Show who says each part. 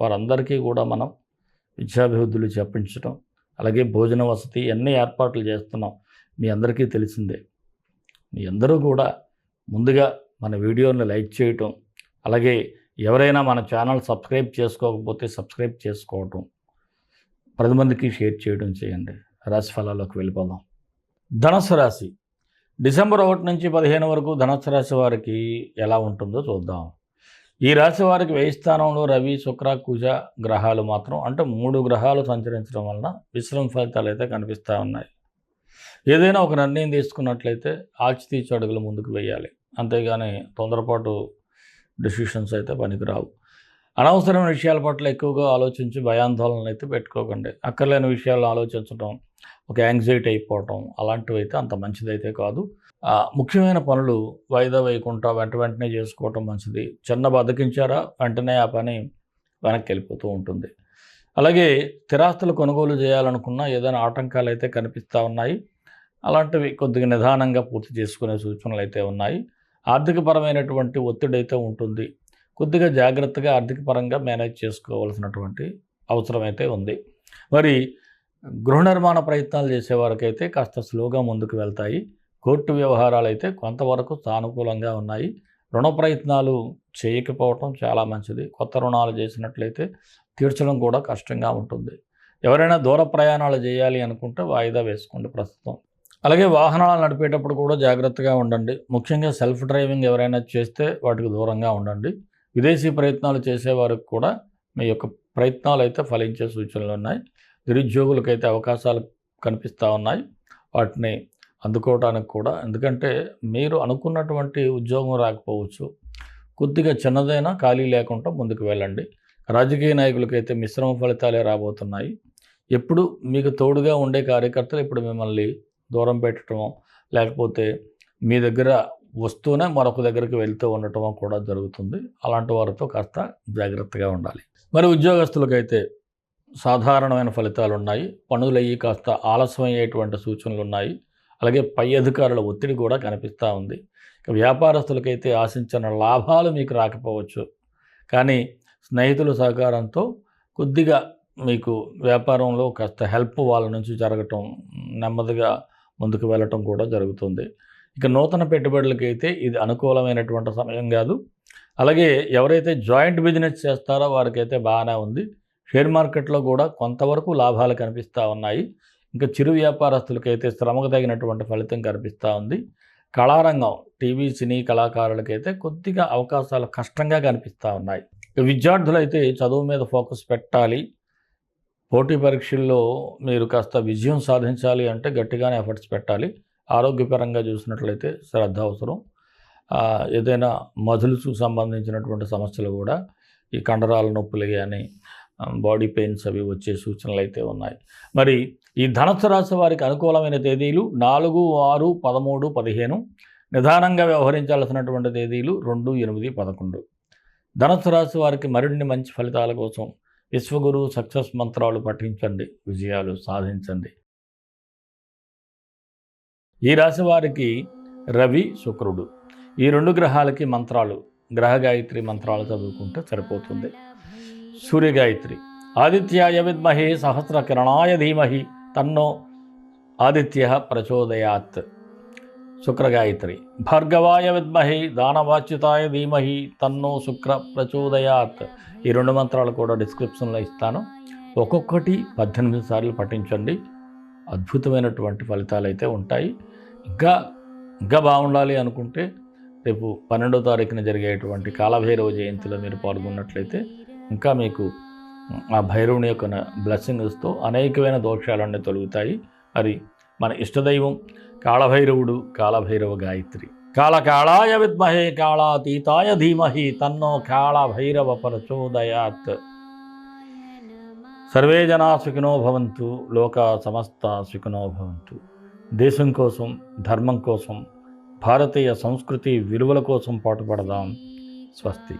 Speaker 1: వారందరికీ కూడా మనం విద్యాభివృద్ధులు చెప్పించడం అలాగే భోజన వసతి అన్ని ఏర్పాట్లు చేస్తున్నాం. మీ అందరికీ తెలిసిందే. మీ అందరూ కూడా ముందుగా మన వీడియోని లైక్ చేయటం అలాగే ఎవరైనా మన ఛానల్ సబ్స్క్రైబ్ చేసుకోకపోతే సబ్స్క్రైబ్ చేసుకోవటం పది మందికి షేర్ చేయడం చేయండి. రాశి ఫలాల్లోకి వెళ్ళిపోదాం. ధనస్సు రాశి. డిసెంబర్ ఒకటి నుంచి పదిహేను వరకు ధనస్సు రాశి వారికి ఎలా ఉంటుందో చూద్దాం. ఈ రాశి వారికి వ్యయ స్థానంలో రవి శుక్ర కుజ గ్రహాలు మాత్రం అంటే మూడు గ్రహాలు సంచరించడం వలన విశ్రమ ఫలితాలు అయితే కనిపిస్తూ ఉన్నాయి. ఏదైనా ఒక నిర్ణయం తీసుకున్నట్లయితే ఆచితీచి అడుగులు ముందుకు వేయాలి. అంతేగాని తొందరపాటు డిసిషన్స్ అయితే పనికిరావు. అనవసరమైన విషయాల పట్ల ఎక్కువగా ఆలోచించి భయాందోళనలు అయితే పెట్టుకోకండి. అక్కర్లేని విషయాలు ఆలోచించడం ఒక యాంగ్జైటీ అయిపోవటం అలాంటివి అయితే అంత మంచిదైతే కాదు. ముఖ్యమైన పనులు వాయిదా వేయకుండా వెంట వెంటనే చేసుకోవటం మంచిది. చిన్న బతికించారా వెంటనే ఆ పని వెనక్కి వెళ్ళిపోతూ ఉంటుంది. అలాగే స్థిరాస్తులు కొనుగోలు చేయాలనుకున్న ఏదైనా ఆటంకాలు అయితే కనిపిస్తూ ఉన్నాయి. అలాంటివి కొద్దిగా నిదానంగా పూర్తి చేసుకునే సూచనలు అయితే ఉన్నాయి. ఆర్థికపరమైనటువంటి ఒత్తిడి అయితే ఉంటుంది. కొద్దిగా జాగ్రత్తగా ఆర్థికపరంగా మేనేజ్ చేసుకోవాల్సినటువంటి అవసరం అయితే ఉంది. మరి గృహ నిర్మాణ ప్రయత్నాలు చేసేవారికైతే కాస్త స్లోగా ముందుకు వెళ్తాయి. కోర్టు వ్యవహారాలు అయితే కొంతవరకు సానుకూలంగా ఉన్నాయి. రుణ ప్రయత్నాలు చేయకపోవటం చాలా మంచిది. కొత్త రుణాలు చేసినట్లయితే తీర్చడం కూడా కష్టంగా ఉంటుంది. ఎవరైనా దూర ప్రయాణాలు చేయాలి అనుకుంటే వాయిదా వేసుకోండి ప్రస్తుతం. అలాగే వాహనాలు నడిపేటప్పుడు కూడా జాగ్రత్తగా ఉండండి. ముఖ్యంగా సెల్ఫ్ డ్రైవింగ్ ఎవరైనా చేస్తే వాటికి దూరంగా ఉండండి. విదేశీ ప్రయత్నాలు చేసేవారికి కూడా మీ యొక్క ప్రయత్నాలు అయితే ఫలించే సూచనలు ఉన్నాయి. నిరుద్యోగులకైతే అవకాశాలు కనిపిస్తూ ఉన్నాయి. వాటిని అందుకోవడానికి కూడా. ఎందుకంటే మీరు అనుకున్నటువంటి ఉద్యోగం రాకపోవచ్చు. కొద్దిగా చిన్నదైనా ఖాళీ లేకుండా ముందుకు వెళ్ళండి. రాజకీయ నాయకులకైతే మిశ్రమ ఫలితాలే రాబోతున్నాయి. ఎప్పుడు మీకు తోడుగా ఉండే కార్యకర్తలు ఇప్పుడు మిమ్మల్ని దూరం పెట్టడమో లేకపోతే మీ దగ్గర వస్తూనే మరొక దగ్గరికి వెళ్తూ ఉండటం కూడా జరుగుతుంది. అలాంటి వారితో కాస్త జాగ్రత్తగా ఉండాలి. మరి ఉద్యోగస్తులకైతే సాధారణమైన ఫలితాలు ఉన్నాయి పనులు అయ్యి కాస్త ఆలస్యం అయ్యేటువంటి సూచనలు ఉన్నాయి అలాగే పై అధికారుల ఒత్తిడి కూడా కనిపిస్తూ ఉంది. ఇక వ్యాపారస్తులకైతే ఆశించిన లాభాలు మీకు రాకపోవచ్చు. కానీ స్నేహితుల సహకారంతో కొద్దిగా మీకు వ్యాపారంలో కాస్త హెల్ప్ వాళ్ళ నుంచి జరగటం నెమ్మదిగా ముందుకు వెళ్ళటం కూడా జరుగుతుంది. ఇక నూతన పెట్టుబడులకైతే ఇది అనుకూలమైనటువంటి సమయం కాదు. అలాగే ఎవరైతే జాయింట్ బిజినెస్ చేస్తారో వారికైతే బాగానే ఉంది. షేర్ మార్కెట్లో కూడా కొంతవరకు లాభాలు కనిపిస్తూ ఉన్నాయి. ఇంకా చిరు వ్యాపారస్తులకైతే శ్రమకు తగినటువంటి ఫలితం కనిపిస్తూ ఉంది. కళారంగం టీవీ సినీ కళాకారులకైతే కొద్దిగా అవకాశాలు కష్టంగా కనిపిస్తూ ఉన్నాయి. విద్యార్థులు విద్యార్థులైతే చదువు మీద ఫోకస్ పెట్టాలి. పోటీ పరీక్షల్లో మీరు కాస్త విజయం సాధించాలి అంటే గట్టిగానే ఎఫర్ట్స్ పెట్టాలి. ఆరోగ్యపరంగా చూసినట్లయితే శ్రద్ధ అవసరం. ఏదైనా మధులకు సంబంధించినటువంటి సమస్యలు కూడా ఈ కండరాల నొప్పులు కానీ బాడీ పెయిన్స్ అవి వచ్చే సూచనలు అయితే ఉన్నాయి. మరి ఈ ధనస్సు రాశి వారికి అనుకూలమైన తేదీలు నాలుగు ఆరు పదమూడు పదిహేను. నిదానంగా వ్యవహరించాల్సినటువంటి తేదీలు రెండు ఎనిమిది పదకొండు. ధనస్సు రాశి వారికి మరిన్ని మంచి ఫలితాల కోసం విశ్వగురు సక్సెస్ మంత్రాలు పఠించండి విజయాలు సాధించండి. ఈ రాశి వారికి రవి శుక్రుడు. ఈ రెండు గ్రహాలకి మంత్రాలు గ్రహ గాయత్రి మంత్రాలు చదువుకుంటే సరిపోతుంది. సూర్యగాయత్రి. ఆదిత్యాయ విద్మహే సహస్ర కిరణాయ ధీమహి తన్నో ఆదిత్య ప్రచోదయాత్. శుక్రగాయత్రి. భార్గవాయ విద్మహి దానవాచ్యుతాయ ధీమహి తన్నో శుక్ర ప్రచోదయాత్. ఈ రెండు మంత్రాలు కూడా డిస్క్రిప్షన్లో ఇస్తాను. ఒక్కొక్కటి పద్దెనిమిది సార్లు పఠించండి. అద్భుతమైనటువంటి ఫలితాలు అయితే ఉంటాయి. ఇంకా ఇంకా బాగుండాలి అనుకుంటే రేపు పన్నెండో తారీఖున జరిగేటువంటి కాలభైరవ జయంతిలో మీరు పాల్గొన్నట్లయితే ఇంకా మీకు ఆ భైరవుని యొక్క బ్లెస్సింగ్స్తో అనేకమైన దోషాలన్నీ తొలుగుతాయి. మరి మన ఇష్టదైవం కాళభైరవుడు కాళభైరవ గాయత్రి. కాళకాళాయ విద్మహే కాళాతీతాయ ధీమహి తన్నో కాళభైరవ ప్రచోదయాత్ సర్వే జనా సుఖినో భవంతు లోక సమస్త సుఖినో భవంతు. దేశం కోసం ధర్మం కోసం భారతీయ సంస్కృతి విలువల కోసం పాటుపడదాం. స్వస్తి.